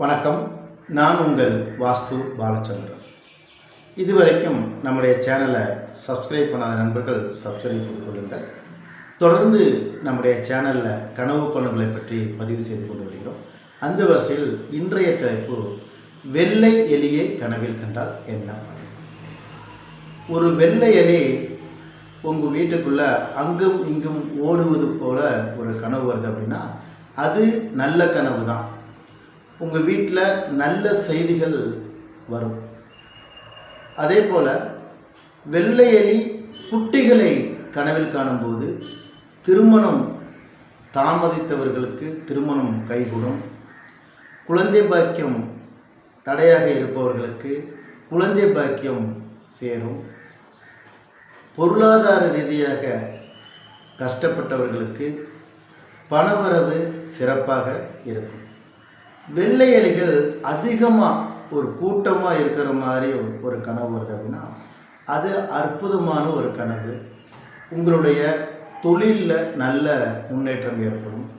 வணக்கம். நான் உங்கள் வாஸ்து பாலச்சந்திரன். இதுவரைக்கும் நம்முடைய சேனலை சப்ஸ்கிரைப் பண்ணாத நண்பர்கள் சப்ஸ்கிரைப் செய்து கொள்ளுங்கள். தொடர்ந்து நம்முடைய சேனலில் கனவு பலன்களை பற்றி பதிவு செய்து கொண்டு வருகிறோம். அந்த வரிசையில் இன்றைய தலைப்பு வெள்ளை எலியை கனவில் கண்டால் என்ன ஒரு வெள்ளை எலி உங்கள் வீட்டுக்குள்ளே அங்கும் இங்கும் ஓடுவது போல ஒரு கனவு வருது அப்படின்னா அது நல்ல கனவு தான் உங்கள் வீட்டில் நல்ல செய்திகள் வரும். அதே போல் வெள்ளை எலி குட்டிகளை கனவில் காணும்போது திருமணம் தாமதித்தவர்களுக்கு திருமணம் கைகூடும். குழந்தை பாக்கியம் தடையாக இருப்பவர்களுக்கு குழந்தை பாக்கியம் சேரும். பொருளாதார ரீதியாக கஷ்டப்பட்டவர்களுக்கு பணவரவு சிறப்பாக இருக்கும். வெள்ளை எலிகள் அதிகமாக ஒரு கூட்டமாக இருக்கிற மாதிரி ஒரு- ஒரு கனவு வருது அப்படின்னா அது அற்புதமான ஒரு கனவு. உங்களுடைய தொழிலில் நல்ல முன்னேற்றம் ஏற்படும்.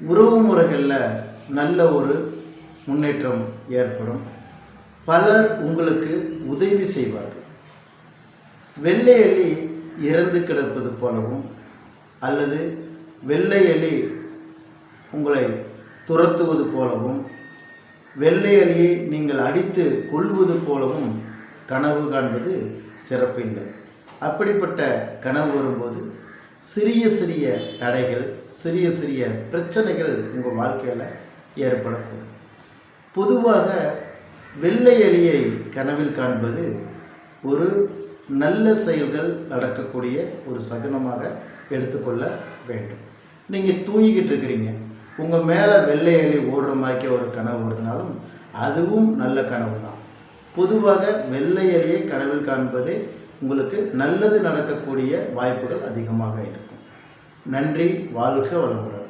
உறவு முறைகளில் நல்ல ஒரு முன்னேற்றம் ஏற்படும். பலர் உங்களுக்கு உதவி செய்வார்கள். வெள்ளை எலி இறந்து கிடப்பது போலவும் அல்லது வெள்ளை எலி உங்களை துரத்துவது போலவும் வெள்ளை அலியை நீங்கள் அடித்து கொள்வது போலவும் கனவு காண்பது சிறப்பில்லை அப்படிப்பட்ட கனவு வரும்போது சிறிய சிறிய தடைகள் சிறிய சிறிய பிரச்சனைகள் உங்கள் வாழ்க்கையில் ஏற்படக்கூடும். பொதுவாக வெள்ளை எலியை கனவில் காண்பது ஒரு நல்ல செயல்கள் நடக்கக்கூடிய ஒரு சகுனமாக எடுத்துக்கொள்ள வேண்டும். நீங்கள் தூங்கிக்கிட்டு இருக்கிறீங்க. உங்கள் மேலே வெள்ளை எலி ஓடுற மாதிரி ஒரு கனவு இருந்தாலும் அதுவும் நல்ல கனவு தான் பொதுவாக வெள்ளை எலியை கனவில் காண்பதே உங்களுக்கு நல்லது நடக்கக்கூடிய வாய்ப்புகள் அதிகமாக இருக்கும். நன்றி வாழ்க வளமுடன்.